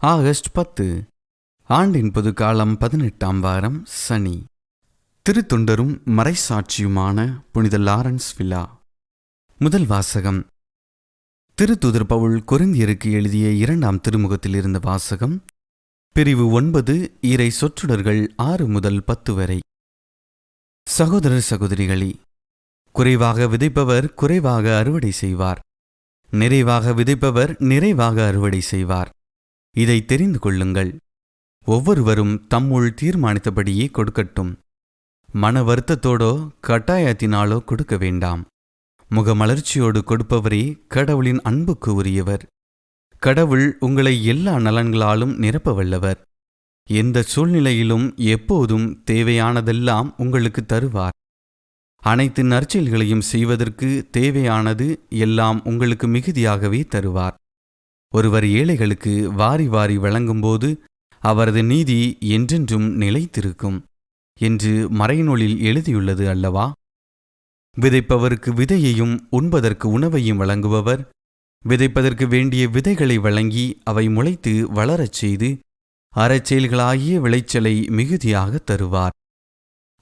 August பத்து. ஆண்டின் பொதுக்காலம் பதினெட்டாம் வாரம் சனி. திருத்தொண்டரும் மறைசாட்சியுமான புனித லாரன்ஸ் விழா முதல் வாசகம். திருத்துதர் பவுல் கொரிந்தியருக்கு எழுதிய இரண்டாம் திருமுகத்தில் இருந்த வாசகம். பிரிவு ஒன்பது இறை சொற்றொடர்கள் ஆறு முதல் பத்து வரை. சகோதரர் சகோதரிகளே குறைவாக விதைப்பவர் குறைவாக அறுவடை செய்வார். நிறைவாக விதைப்பவர் நிறைவாக அறுவடை செய்வார். இதை தெரிந்து கொள்ளுங்கள். ஒவ்வொருவரும் தம்முள் தீர்மானித்தபடியே கொடுக்கட்டும். மன வருத்தத்தோடோ கட்டாயத்தினாலோ கொடுக்க வேண்டாம். முகமலர்ச்சியோடு கொடுப்பவரே கடவுளின் அன்புக்கு உரியவர். கடவுள் உங்களை எல்லா நலன்களாலும் நிரப்ப வல்லவர் எந்த சூழ்நிலையிலும் எப்போதும் தேவையானதெல்லாம் உங்களுக்கு தருவார். அனைத்து நற்செயல்களையும் செய்வதற்கு தேவையானது எல்லாம் உங்களுக்கு மிகுதியாகவே தருவார். ஒருவர் ஏழைகளுக்கு வாரி வாரி வழங்கும்போது அவரது நீதி என்றென்றும் நிலைத்திருக்கும் என்று மறைநூலில் எழுதியுள்ளது அல்லவா? விதைப்பவருக்கு விதையையும் உண்பதற்கு உணவையும் வழங்குபவர் விதைப்பதற்கு வேண்டிய விதைகளை வழங்கி அவை முளைத்து வளரச் செய்து அறச்செயல்களாகிய விளைச்சலை மிகுதியாக தருவார்.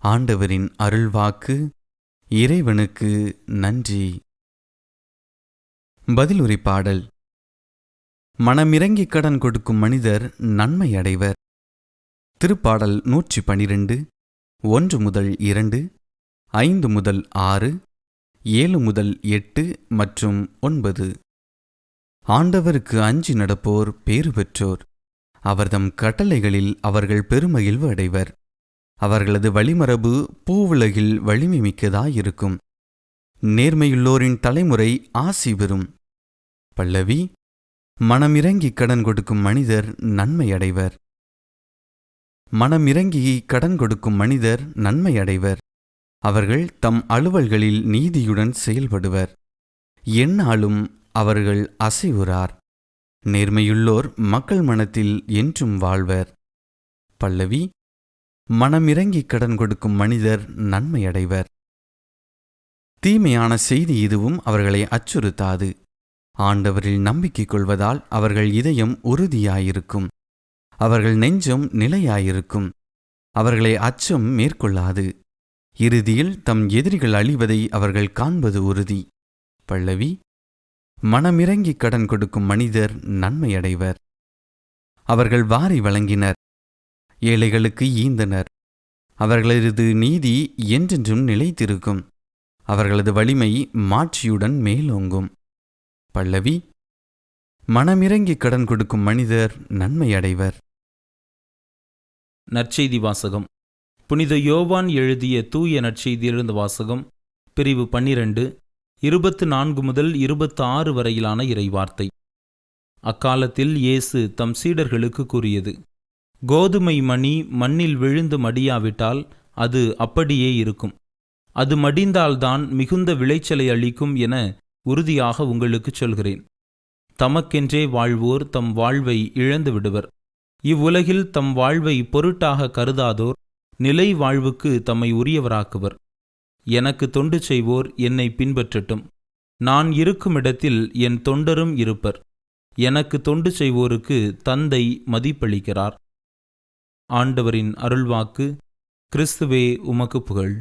ஆண்டவரின் அருள்வாக்கு இறைவனுக்கு நன்றி. பதிலுரை பாடல் மனமிறங்கி கடன் கொடுக்கும் மனிதர் நன்மை அடைவர் திருப்பாடல் நூற்றி பனிரெண்டு ஒன்று முதல் இரண்டு ஐந்து முதல் ஆறு ஏழு முதல் எட்டு மற்றும் ஒன்பது. ஆண்டவருக்கு அஞ்சி நடப்போர் பேறு பெற்றோர். அவர்தம் கட்டளைகளில் அவர்கள் பெருமகிழ்வு அடைவர் அவர்களது வழிமரபு பூவுலகில் வலிமை மிக்கதாயிருக்கும். நேர்மையுள்ளோரின் தலைமுறை ஆசி பெறும். பல்லவி மனமிறங்கி கடன் கொடுக்கும் மனிதர் நன்மை அடைவர் மனமிறங்கி கடன் கொடுக்கும் மனிதர் நன்மை அடைவர் அவர்கள் தம் அலுவல்களில் நீதியுடன் செயல்படுவர். எந்நாளும் அவர்கள் அசைவுறார். நேர்மையுள்ளோர் மக்கள் மனத்தில் என்றும் வாழ்வர். பல்லவி மனமிறங்கி கடன் கொடுக்கும் மனிதர் நன்மை அடைவர் தீமையான செய்தி இதுவும் அவர்களை அச்சுறுத்தாது. ஆண்டவரில் நம்பிக்கை கொள்வதால் அவர்கள் இதயம் உறுதியாயிருக்கும். அவர்கள் நெஞ்சம் நிலையாயிருக்கும். அவர்களை அச்சம் மேற்கொள்ளாது. இறுதியில் தம் எதிரிகள் அழிவதை அவர்கள் காண்பது உறுதி. பல்லவி மனமிறங்கி கடன் கொடுக்கும் மனிதர் நன்மையடைவர். அவர்கள் வாரி வழங்கினர். ஏழைகளுக்கு ஈந்தனர். அவர்களது நீதி என்றென்றும் நிலைத்திருக்கும். அவர்களது வலிமை மாட்சியுடன் மேலோங்கும். பல்லவி மனமிறங்கி கடன் கொடுக்கும் மனிதர் நன்மை அடைவர் நற்செய்தி வாசகம். புனித யோவான் எழுதிய தூய நற்செய்தியிலிருந்து வாசகம் பிரிவு பன்னிரண்டு இருபத்து நான்கு முதல் இருபத்து ஆறு வரையிலான இறைவார்த்தை. அக்காலத்தில் இயேசு தம் சீடர்களுக்கு கூறியது கோதுமை மணி மண்ணில் விழுந்து மடியாவிட்டால் அது அப்படியே இருக்கும். அது மடிந்தால்தான் மிகுந்த விளைச்சலை அளிக்கும் என உறுதியாக உங்களுக்குச் சொல்கிறேன். தமக்கென்றே வாழ்வோர் தம் வாழ்வை இழந்து விடுவர் இவ்வுலகில் தம் வாழ்வை பொருட்டாக கருதாதோர் நிலை வாழ்வுக்கு தம்மை உரியவராக்குவர். எனக்கு தொண்டு செய்வோர் என்னை பின்பற்றட்டும். நான் இருக்கும் இடத்தில் என் தொண்டரும் இருப்பர். எனக்கு தொண்டு செய்வோருக்கு தந்தை மதிப்பளிக்கிறார். ஆண்டவரின் அருள்வாக்கு கிறிஸ்துவே உமக்கு புகழ்.